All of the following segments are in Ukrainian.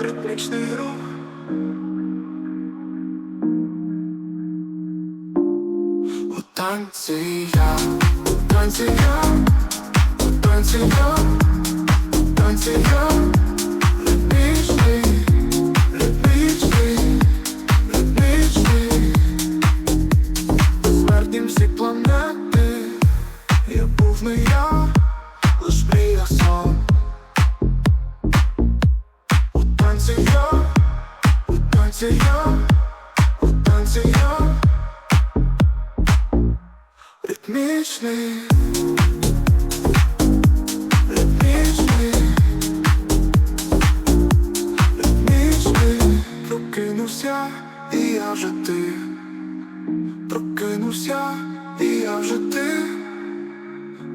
ритмічний рух. Танці я, танці я, танці я, я я, лиш мрія сон. У танці я, у танці я, у танці я, ритмічний, ритмічний, ритмічний, прокинувся, і я вже ти. Прокинувся, і я вже ти,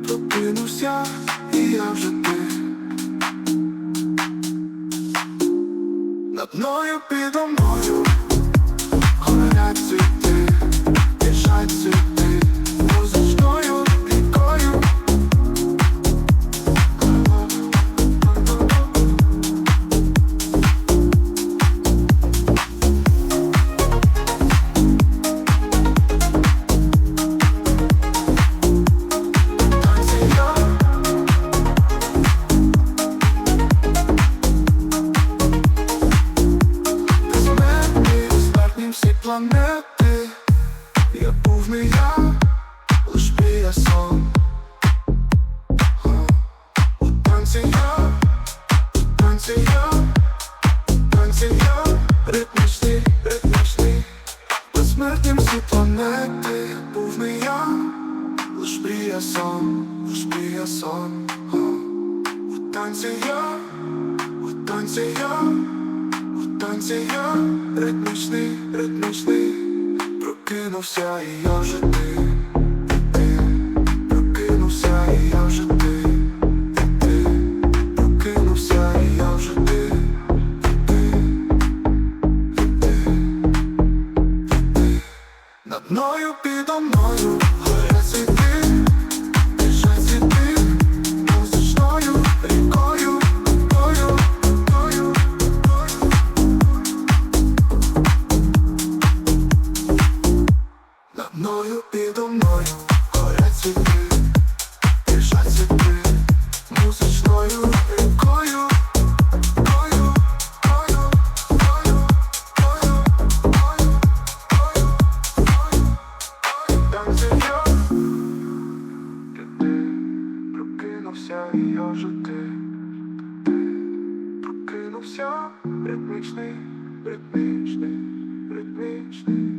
прокинувся, і я вже ти. Над мною підо мною горять цвіти, біжать цвіти, Я був не я, сон. У танці я, у танці у танці я. Ритмічний, ритмічний. Безсмертні всі планети. Був не я, лиш мрія сон, лиш мрія сон. У танці я, у танці я у танці я. Ритмічний, ритмічний, прокинувся і я вже ти, прокинувся я вже ти, я вже ти, ти, мною підо мною мною підо мною горять цвіти, біжать цвіти, музичною тою, тою, тою. Танці я, ти, прокинувся я вже ти, ти, прокинувся, ритмічний, ритмічний, ритмічний.